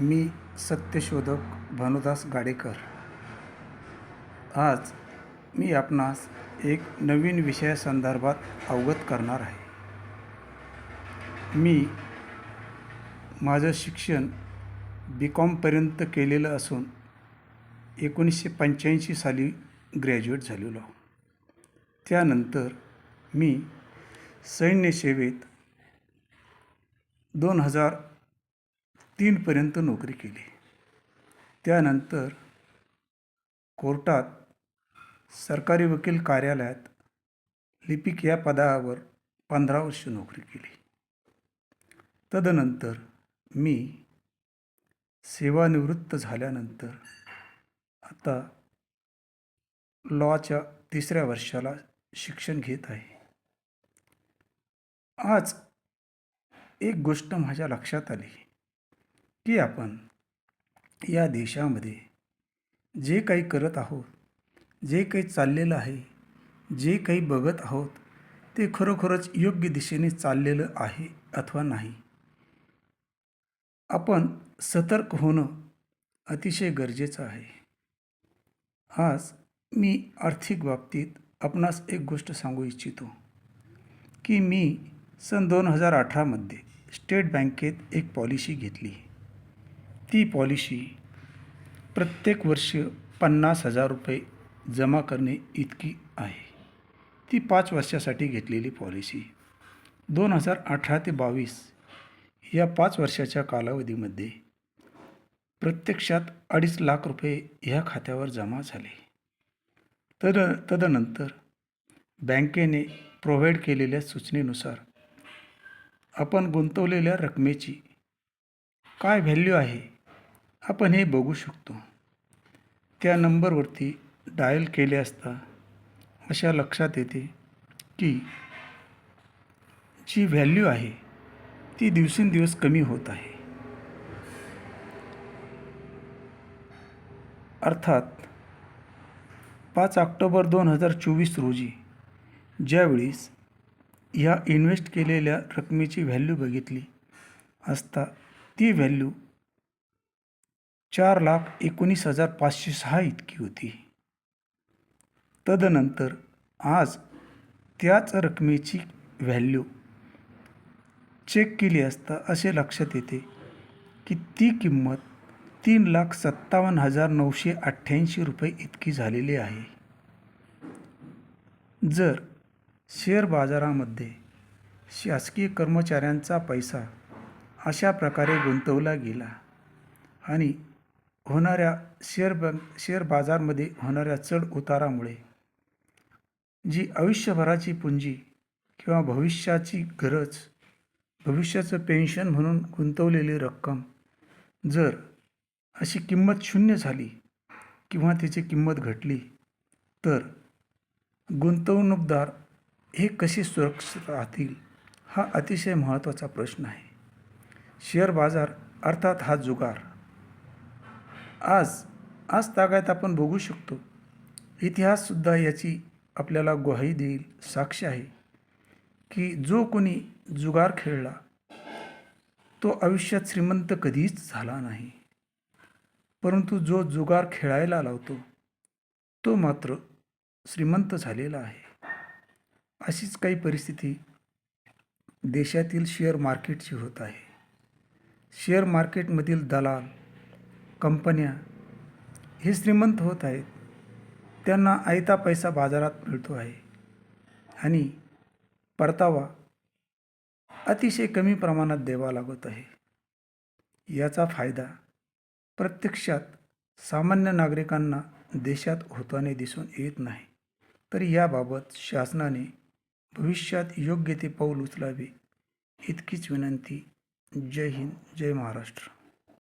मी सत्यशोधक भानुदास गाडेकर. आज मी आपणास एक नवीन विषयासंदर्भात अवगत करणार आहे. मी माझं शिक्षण बी कॉमपर्यंत केलेलं असून एकोणीसशे पंच्याऐंशी साली ग्रॅज्युएट झालेलो. त्यानंतर मी सैन्यसेवेत दोन हजार तीनपर्यंत नोकरी केली. त्यानंतर कोर्टात सरकारी वकील कार्यालयात लिपिक या पदावर पंधरा वर्ष नोकरी केली. तदनंतर मी सेवानिवृत्त झाल्यानंतर आता लॉच्या तिसऱ्या वर्षाला शिक्षण घेत आहे. आज एक गोष्ट माझ्या लक्षात आली. की आपण या देशामध्ये जे काही करत आहोत जे काही चाललेलं आहे जे काही बघत आहोत ते खरोखरच योग्य दिशेने चाललेलं आहे अथवा नाही. आपण सतर्क होणं अतिशय गरजेचं आहे. आज मी आर्थिक बाबतीत आपणास एक गोष्ट सांगू इच्छितो की मी सन दोन हजार अठरामध्ये स्टेट बँकेत एक पॉलिसी घेतली. ती पॉलिसी प्रत्येक वर्ष पन्नास हजार रुपये जमा करणे इतकी आहे. ती पाच वर्षासाठी घेतलेली पॉलिसी दोन हजार अठरा ते बावीस या पाच वर्षाच्या कालावधीमध्ये प्रत्यक्षात अडीच लाख रुपये ह्या खात्यावर जमा झाले. तद तदनंतर बँकेने प्रोव्हाइड केलेल्या सूचनेनुसार आपण गुंतवलेल्या रकमेची काय व्हॅल्यू आहे आपण हे बघू शकतो. त्या नंबरवरती डायल केले असता अशा लक्षात येते की जी व्हॅल्यू आहे ती दिवसेंदिवस कमी होत आहे. अर्थात पाच ऑक्टोबर दोन हजार चोवीस रोजी ज्यावेळेस ह्या इन्व्हेस्ट केलेल्या रकमेची व्हॅल्यू बघितली असता ती व्हॅल्यू चार लाख एकोणीस हजार पाचशे सहा इतकी होती. तदनंतर आज त्याच रकमेची व्हॅल्यू चेक केली असता असे लक्षात येते की ती किंमत तीन लाख सत्तावन्न हजार नऊशे अठ्ठ्याऐंशी रुपये इतकी झालेली आहे. जर शेअर बाजारामध्ये शासकीय कर्मचाऱ्यांचा पैसा अशा प्रकारे गुंतवला गेला आणि होणाऱ्या शेअर ब शेअर बाजारमध्ये होणाऱ्या चढ उतारामुळे जी आयुष्यभराची पुंजी किंवा भविष्याची गरज भविष्याचं पेन्शन म्हणून गुंतवलेली रक्कम जर अशी किंमत शून्य झाली किंवा तिची किंमत घटली तर गुंतवणूकदार हे कसे सुरक्षित राहतील हा अतिशय महत्त्वाचा प्रश्न आहे. शेअर बाजार अर्थात हा जुगार. आज आज तागायत आपण बघू शकतो. इतिहाससुद्धा याची आपल्याला ग्वाही देईल साक्ष आहे की जो कोणी जुगार खेळला तो आयुष्यात श्रीमंत कधीच झाला नाही. परंतु जो जुगार खेळायला लावतो तो मात्र श्रीमंत झालेला आहे. अशीच काही परिस्थिती देशातील शेअर मार्केटची होत आहे. शेअर मार्केटमधील दलाल कंपन्या हे श्रीमंत होत आहेत. त्यांना आयता पैसा बाजारात मिळतो आहे. आणि परतावा अतिशय कमी प्रमाणात द्यावा लागत आहे. याचा फायदा प्रत्यक्षात सामान्य नागरिकांना देशात होताने दिसून येत नाही. तर याबाबत शासनाने भविष्यात योग्य ते पाऊल उचलावे इतकीच विनंती. जय हिंद जय महाराष्ट्र.